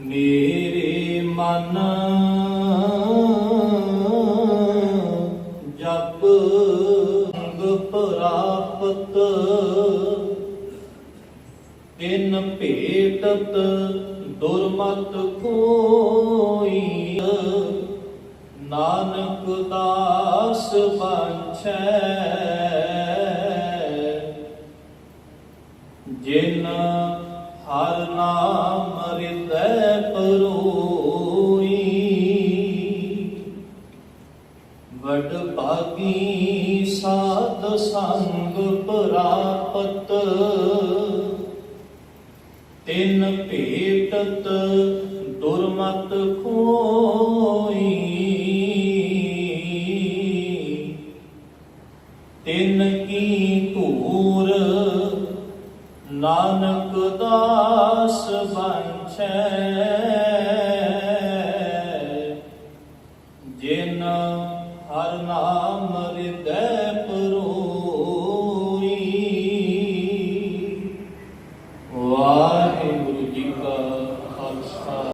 ਮੇਰੇ ਮਨ ਜਪ ਅੰਗ ਪ੍ਰਾਪਤ ਤਿੰਨ ਭੇਟਤ ਦੁਰਮਤ ਕੋਈ ਨਾਨਕ ਦਾਸ ਬਾਛੈ। ਜਿਨ ਪਰੋਈ ਵਡ ਭਾਗੀ ਸਾਧ ਸੰਗ ਪ੍ਰਾਪਤ। ਤਿੰਨ ਭੇਟਤ ਦੁਰਮਤ ਕੋਈ ਤਿੰਨ ਕੀ ਧੂਰ ਨਾਨਕ ਦਾਸ ਬੰਛੈ ਜਿਨ ਹਰ ਨਾਮ ਰਿਦੈ